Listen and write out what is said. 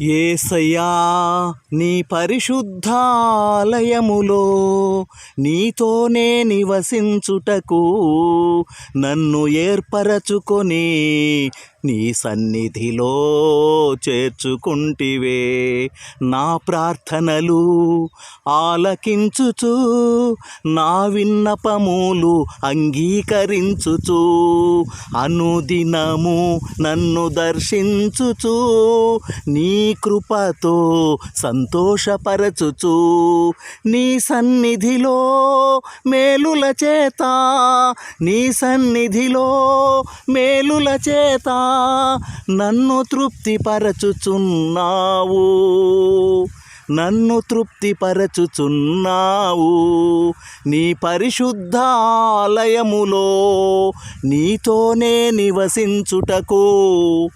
ఏసయ్యా నీ పరిశుద్ధాలయములో నీతోనే నివసించుటకు నన్ను ఏర్పరచుకొని నీ సన్నిధిలో చేర్చుకుంటివే. నా ప్రార్థనలు ఆలకించుచు నా విన్నపములు అంగీకరించుచు అనుదినము నన్ను దర్శించుచు నీ కృపతో సంతోషపరచుచు నీ సన్నిధిలో మేలుల చేత నీ సన్నిధిలో మేలుల చేత నన్ను తృప్తిపరచుచున్నావు. నన్ను తృప్తిపరచుచున్నావు. నీ పరిశుద్ధాలయములో నీతోనే నివసించుటకు